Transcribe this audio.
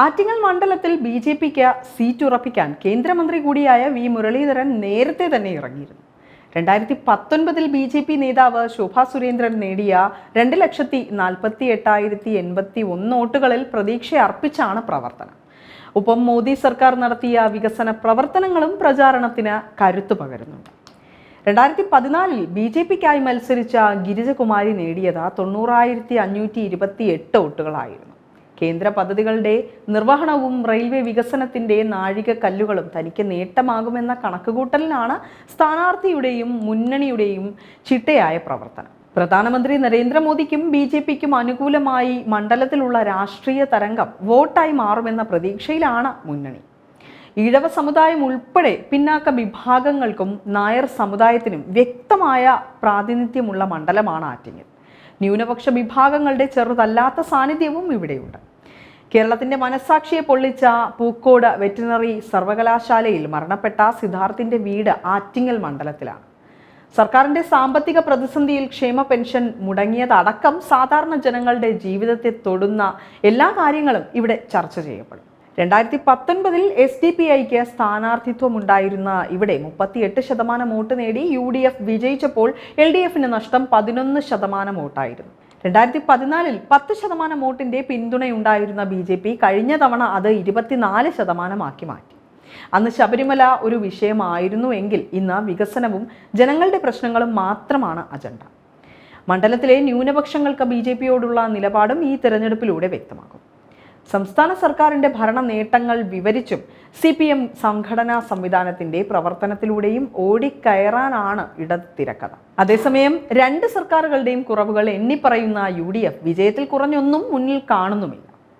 ആറ്റിങ്ങൽ മണ്ഡലത്തിൽ B J പിക്ക് seat ഉറപ്പിക്കാൻ കേന്ദ്രമന്ത്രി കൂടിയായ വി മുരളീധരൻ നേരത്തെ തന്നെ ഇറങ്ങിയിരുന്നു. രണ്ടായിരത്തി പത്തൊൻപതിൽ ബി ജെ പി നേതാവ് ശോഭാ സുരേന്ദ്രൻ നേടിയ രണ്ട് ലക്ഷത്തി നാൽപ്പത്തി എട്ടായിരത്തി എൺപത്തി ഒന്ന് വോട്ടുകളിൽ പ്രതീക്ഷ അർപ്പിച്ചാണ് പ്രവർത്തനം. ഒപ്പം മോദി സർക്കാർ നടത്തിയ വികസന പ്രവർത്തനങ്ങളും പ്രചാരണത്തിന് കരുത്തു പകരുന്നുണ്ട്. രണ്ടായിരത്തി പതിനാലിൽ ബി ജെ പിക്കായി മത്സരിച്ച ഗിരിജകുമാരി നേടിയത് തൊണ്ണൂറായിരത്തി അഞ്ഞൂറ്റി ഇരുപത്തി എട്ട് വോട്ടുകളായിരുന്നു. കേന്ദ്ര പദ്ധതികളുടെ നിർവഹണവും റെയിൽവേ വികസനത്തിന്റെ നാഴികക്കല്ലുകളും തനിക്ക് നേട്ടമാകുമെന്ന കണക്കുകൂട്ടലിനാണ് സ്ഥാനാർത്ഥിയുടെയും മുന്നണിയുടെയും ചിട്ടയായ പ്രവർത്തനം. പ്രധാനമന്ത്രി നരേന്ദ്രമോദിക്കും ബി ജെ പിക്കും അനുകൂലമായി മണ്ഡലത്തിലുള്ള രാഷ്ട്രീയ തരംഗം വോട്ടായി മാറുമെന്ന പ്രതീക്ഷയിലാണ് മുന്നണി. ഈഴവ സമുദായം ഉൾപ്പെടെ പിന്നാക്ക വിഭാഗങ്ങൾക്കും നായർ സമുദായത്തിനും വ്യക്തമായ പ്രാതിനിധ്യമുള്ള മണ്ഡലമാണ് ആറ്റിങ്ങൽ. ന്യൂനപക്ഷ വിഭാഗങ്ങളുടെ ചെറുതല്ലാത്ത സാന്നിധ്യവും ഇവിടെയുണ്ട്. കേരളത്തിന്റെ മനസാക്ഷിയെ പൊള്ളിച്ച പൂക്കോട് വെറ്റിനറി സർവകലാശാലയിൽ മരണപ്പെട്ട സിദ്ധാർത്ഥിന്റെ വീട് ആറ്റിങ്ങൽ മണ്ഡലത്തിലാണ്. സർക്കാരിന്റെ സാമ്പത്തിക പ്രതിസന്ധിയിൽ ക്ഷേമ പെൻഷൻ മുടങ്ങിയതടക്കം സാധാരണ ജനങ്ങളുടെ ജീവിതത്തെ തൊടുന്ന എല്ലാ കാര്യങ്ങളും ഇവിടെ ചർച്ച ചെയ്യപ്പെടും. രണ്ടായിരത്തി പത്തൊൻപതിൽ എസ് ഡി പി ഐക്ക് സ്ഥാനാർത്ഥിത്വം ഉണ്ടായിരുന്ന ഇവിടെ മുപ്പത്തിയെട്ട് ശതമാനം വോട്ട് നേടി യു ഡി എഫ് വിജയിച്ചപ്പോൾ എൽ ഡി എഫിന് നഷ്ടം പതിനൊന്ന് ശതമാനം വോട്ടായിരുന്നു. രണ്ടായിരത്തി പതിനാലിൽ പത്ത് ശതമാനം വോട്ടിന്റെ പിന്തുണയുണ്ടായിരുന്ന ബി ജെ പി കഴിഞ്ഞ തവണ അത് ഇരുപത്തിനാല് ശതമാനമാക്കി മാറ്റി. അന്ന് ശബരിമല ഒരു വിഷയമായിരുന്നു എങ്കിൽ ഇന്ന് വികസനവും ജനങ്ങളുടെ പ്രശ്നങ്ങളും മാത്രമാണ് അജണ്ട. മണ്ഡലത്തിലെ ന്യൂനപക്ഷങ്ങൾക്ക് ബി ജെ പിയോടുള്ള നിലപാടും ഈ തെരഞ്ഞെടുപ്പിലൂടെ വ്യക്തമാകും. സംസ്ഥാന സർക്കാരിന്റെ ഭരണ നേട്ടങ്ങൾ വിവരിച്ചും സി പി എം സംഘടനാ സംവിധാനത്തിന്റെ പ്രവർത്തനത്തിലൂടെയും ഓടിക്കയറാനാണ് ഇടത് തിരക്കഥ അതേസമയം രണ്ട് സർക്കാരുകളുടെയും കുറവുകൾ എണ്ണിപ്പറയുന്ന യു ഡി എഫ് വിജയത്തിൽ കുറഞ്ഞൊന്നും മുന്നിൽ കാണുന്നുമില്ല.